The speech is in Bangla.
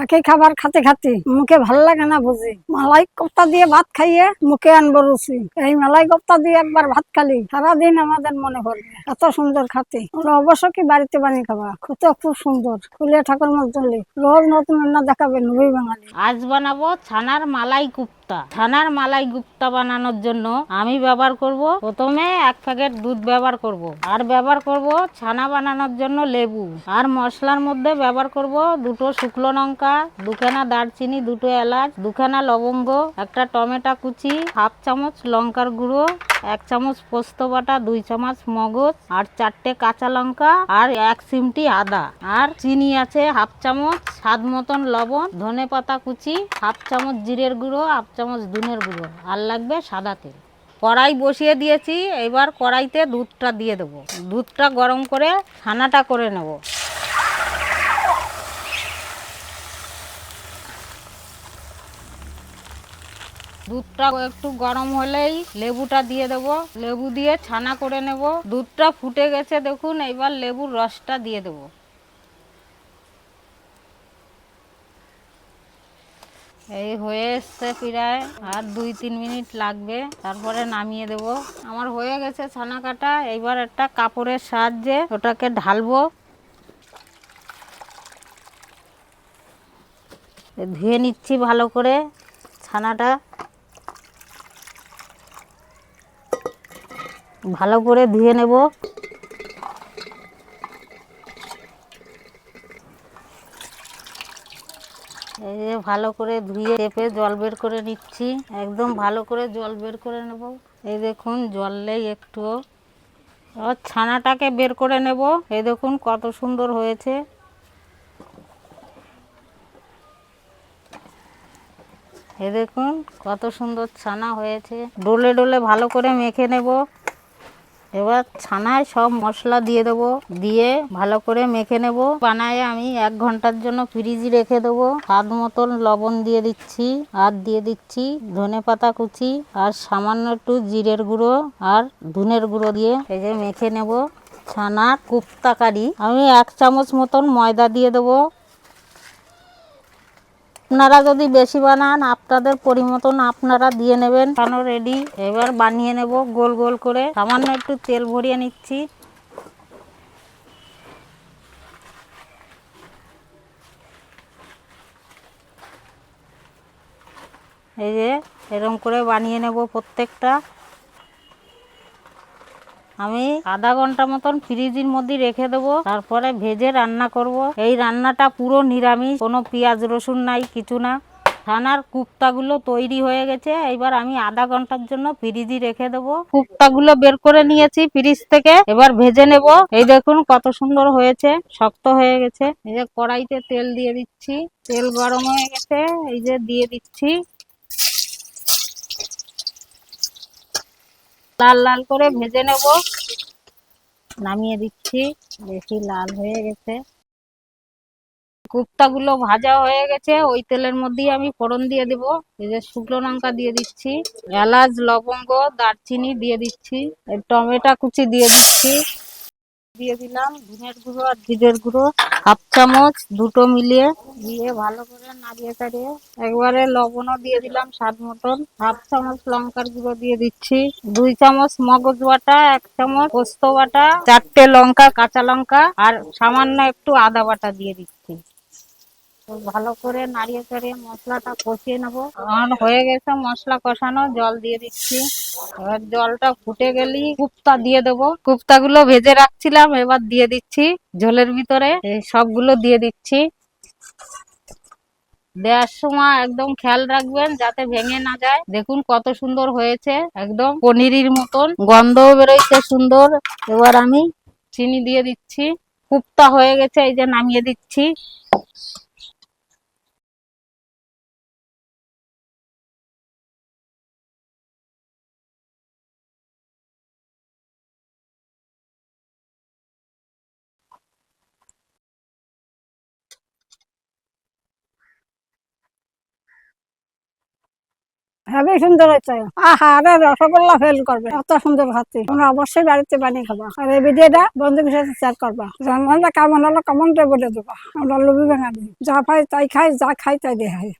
একই খাবার খাতে খাতে মুখে ভালো লাগে না বুঝি। মালাই কোপ্তা দিয়ে ভাত খাইয়ে মুখে আনব রুচি। এই মালাই কোপ্তা দিয়ে একবার ভাত খালি, সারাদিন আমাদের মনে পড়বে। এত সুন্দর খাতে। ওরা অবশ্য কি বাড়িতে বানিয়ে খাবা? খেতে খুব সুন্দর। খুলে ঠাকুর মধ্যে রোজ নতুন রান্না দেখাবে নবী বাঙালি। আজ বানাবো ছানার মালাই গুপ্তা ছানার মালাই গুপ্তা বানানোর জন্য আমি ব্যবহার করব, প্রথমে এক প্যাকেট দুধ ব্যবহার করব, আর ব্যবহার করব ছানা বানানোর জন্য লেবু, আর মশলার মধ্যে ব্যবহার করব দুটো শুকনো লঙ্কা, দুখানা দারচিনি, দুটো এলাচ, দুখানা লবঙ্গ, একটা টমেটো কুচি, হাফ চামচ লঙ্কার গুঁড়ো, এক চামচ পোস্ত বাটা, দুই চামচ মগজ, আর চারটে কাঁচা লঙ্কা, আর এক চিমটি আদা, আর চিনি আছে হাফ চামচ, স্বাদ মতন লবণ ধনে পাতা কুচি, হাফ চামচ জিরের গুঁড়ো, হাফ চামচ দুনের গুঁড়ো, আর লাগবে সাদা তেল। কড়াই বসিয়ে দিয়েছি, এবার কড়াইতে দুধটা দিয়ে দেবো। দুধটা গরম করে ছানাটা করে নেব। দুধটা একটু গরম হলেই লেবুটা দিয়ে দেব। লেবু দিয়ে ছানা করে নেব। দুধটা ফুটে গেছে দেখুন, এবার লেবুর রসটা দিয়ে দেব। এই হয়ে এসছে প্রায় আর দুই তিন মিনিট লাগবে, তারপরে নামিয়ে দেব। আমার হয়ে গেছে ছানা কাটা, এইবার একটা কাপড়ের সাহায্যে ওটাকে ঢালবো। ধুয়ে নিচ্ছি ভালো করে ছানাটা। ভালো করে ধুয়ে নেব। এই যে ভালো করে ধুয়ে চেপে জল বের করে নিচ্ছি। একদম ভালো করে জল বের করে নেব। এই দেখুন, জল নেই একটুও। এবার ছানাটাকে বের করে নেব। এই দেখুন কত সুন্দর হয়েছে। এ দেখুন কত সুন্দর ছানা হয়েছে। ডোলে ডোলে ভালো করে মেখে নেব। এবার ছানায় সব মশলা দিয়ে দেবো। দিয়ে ভালো করে মেখে নেব। বানায় আমি এক ঘণ্টার জন্য ফ্রিজে রেখে দেবো। স্বাদ মতন লবণ দিয়ে দিচ্ছি, আর দিয়ে দিচ্ছি ধনে পাতা কুচি, আর সামান্য একটু জিরের গুঁড়ো, আর ধুনের গুঁড়ো দিয়ে এই যে মেখে নেব। ছানার কুপ্তা কারি আমি এক চামচ মতন ময়দা দিয়ে দেবো। আপনারা যদি বেশি বানান, আপনাদের পরিমতন আপনারা দিয়ে নেবেন। কেন রেডি এবার বানিয়ে নেব গোল গোল করে। সামান্য একটু তেল ভরিয়ে নিচ্ছি। এই যে, এরম করে বানিয়ে নেব প্রত্যেকটা। আমি আধা ঘণ্টা মতন ফ্রিজের মধ্যে রেখে দেবো, তারপরে ভেজে রান্না করব। এই রান্নাটা পুরো নিরামিষ, কোনো পেঁয়াজ রসুন নাই, কিছু না। ছানার কুপ্তাগুলো তৈরি হয়ে গেছে এবার আমি আধা ঘণ্টার জন্য ফ্রিজে রেখে দেবো। কুপ্তাগুলো বের করে নিয়েছি ফ্রিজ থেকে, এবার ভেজে নেব। এই দেখুন কত সুন্দর হয়েছে, শক্ত হয়ে গেছে। এই যে কড়াইতে তেল দিয়ে দিচ্ছি, তেল গরম হয়ে গেছে, এই যে দিয়ে দিচ্ছি। লাল লাল করে ভেজে নেব। নামিয়ে দিচ্ছি বেশি লাল হয়ে গেছে। কুপ্তাগুলো ভাজা হয়ে গেছে, ওই তেলের মধ্যেই আমি ফোড়ন দিয়ে দেবো। এই যে শুকনো লঙ্কা দিয়ে দিচ্ছি, এলাচ, লবঙ্গ, দারচিনি দিয়ে দিচ্ছি টমেটো কুচি দিয়ে দিচ্ছি। দিয়ে দিলাম, ধনের গুঁড়ো আর জিরের গুঁড়ো, হাফ চামচ, দুটো মিলিয়ে দিয়ে ভালো করে নাড়িয়ে চাড়িয়ে, একবারে লবণও দিয়ে দিলাম স্বাদ মতন। হাফ চামচ লঙ্কার গুঁড়ো দিয়ে দিচ্ছি, দুই চামচ মগজ বাটা, এক চামচ পোস্ত বাটা, চারটে লঙ্কা, কাঁচা লঙ্কা, আর সামান্য একটু আদা বাটা দিয়ে দিচ্ছি। ভালো করে নাড়িয়ে চাড়িয়ে মশলাটা কষিয়ে নেব। আমার হয়ে গেছে মশলা কষানো, জল দিয়ে দিচ্ছি। এবার জলটা ফুটে গেলেই কুপ্তা দিয়ে দেবো। কুপ্তা গুলো ভেজে রাখছিলাম, এবার দিয়ে দিচ্ছি ঝোলের ভিতরে। সবগুলো দিয়ে দিচ্ছি। দেওয়ার সময় একদম খেয়াল রাখবেন যাতে ভেঙে না যায়। দেখুন কত সুন্দর হয়েছে, একদম পনিরের মতন। গন্ধও বেরোচ্ছে সুন্দর। এবার আমি চিনি দিয়ে দিচ্ছি। কুপ্তা হয়ে গেছে, এই যে নামিয়ে দিচ্ছি। হেবি সুন্দর হয়েছে আহা, আরে রসগোল্লা ফেল করবে। এত সুন্দর খাচ্ছি তোমরা অবশ্যই বাড়িতে বানিয়ে খাবা। আর এই ভিডিওটা বন্ধুদের সাথে শেয়ার করবা। রান্নাটা কেমন হলো কমেন্টে বলে দেবা। আমরা লুবি বাঙালি। যা পাই তাই খাই, যা খাই তাই দেখাই